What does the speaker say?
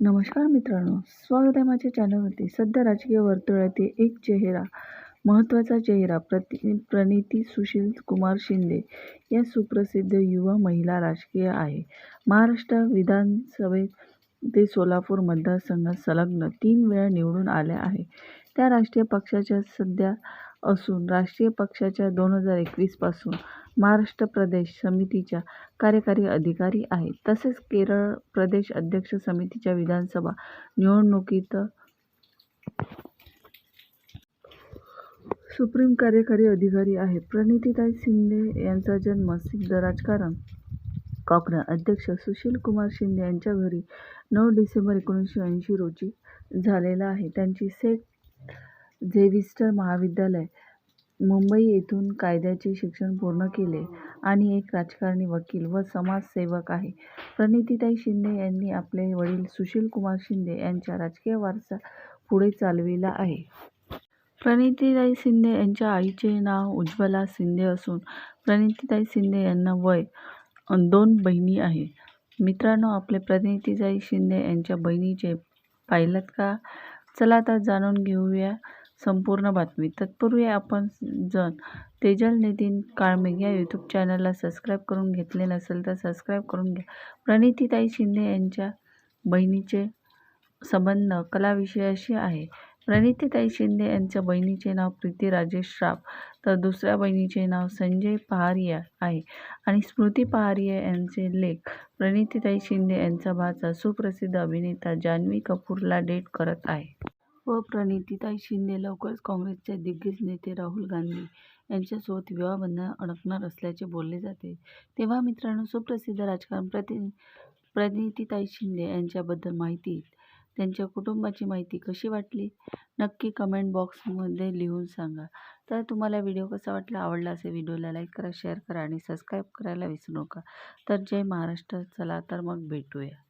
नमस्कार मित्रांनो स्वागत आहे माझ्या चॅनलवरती. सध्या राजकीय वर्तुळातील एक चेहरा महत्त्वाचा चेहरा प्रति प्रणिती सुशील कुमार शिंदे या सुप्रसिद्ध युवा महिला राजकीय आहे. महाराष्ट्र विधानसभेत ते सोलापूर मतदारसंघात संलग्न तीन वेळा निवडून आल्या आहे. त्या राष्ट्रीय पक्षाच्या सध्या असून राष्ट्रीय पक्षाच्या दोन हजार एकवीसपासून महाराष्ट्र प्रदेश समितीच्या कार्यकारी अधिकारी आहेत. तसेच केरळ प्रदेश अध्यक्ष समितीच्या विधानसभा निवडणुकीत सुप्रीम कार्यकारी अधिकारी आहेत. प्रणितीताई शिंदे यांचा जन्म सिद्ध राजकारण कॉग्रा अध्यक्ष सुशील कुमार शिंदे यांच्या घरी नऊ डिसेंबर एकोणीसशे ऐंशी रोजी झालेला आहे. त्यांची सेंट झेविस्टर महाविद्यालय मुंबई येथून कायद्याचे शिक्षण पूर्ण केले आणि एक राजकारणी वकील व समाजसेवक आहे. प्रणितीताई शिंदे यांनी आपले वडील सुशील कुमार शिंदे यांचा राजकीय वारसा पुढे चालविला आहे. प्रणितीताई शिंदे यांच्या आईचे नाव उज्ज्वला शिंदे असून प्रणितीताई शिंदे यांना वय दोन बहिणी आहे. मित्रांनो आपले प्रणितीताई शिंदे यांच्या बहिणीचे पाहिलं का? चला आता जाणून घेऊया संपूर्ण बातमी. तत्पूर्वी आपण जर तेजल नितीन काळमेघ या यूट्यूब चॅनलला सबस्क्राईब करून घेतले नसेल तर सबस्क्राईब करून घ्या. प्रणितीताई शिंदे यांच्या बहिणीचे संबंध कलाविषयाशी आहे. प्रणितीताई शिंदे यांच्या बहिणीचे नाव प्रीती राजेश श्राफ तर दुसऱ्या बहिणीचे नाव संजय पहारिया आहे. आणि स्मृती पहारिया यांचे लेख प्रणितीताई शिंदे यांचा भाचा सुप्रसिद्ध अभिनेता जान्हवी कपूरला डेट करत आहे. व प्रणितीताई शिंदे लवकरच काँग्रेसचे दिग्गज नेते राहुल गांधी यांच्यासोबत विवाहबंधनात अडकणार असल्याचे बोलले जाते. तेव्हा मित्रांनो सुप्रसिद्ध राजकारण प्रति प्रणितीताई शिंदे यांच्याबद्दल माहिती त्यांच्या कुटुंबाची माहिती कशी वाटली? नक्की कमेंट बॉक्समध्ये लिहून सांगा. तर तुम्हाला व्हिडिओ कसा वाटला आवडला असेल व्हिडिओला लाईक करा शेअर करा आणि सबस्क्राईब करायला विसरू नका. तर जय महाराष्ट्र चला तर मग भेटूया.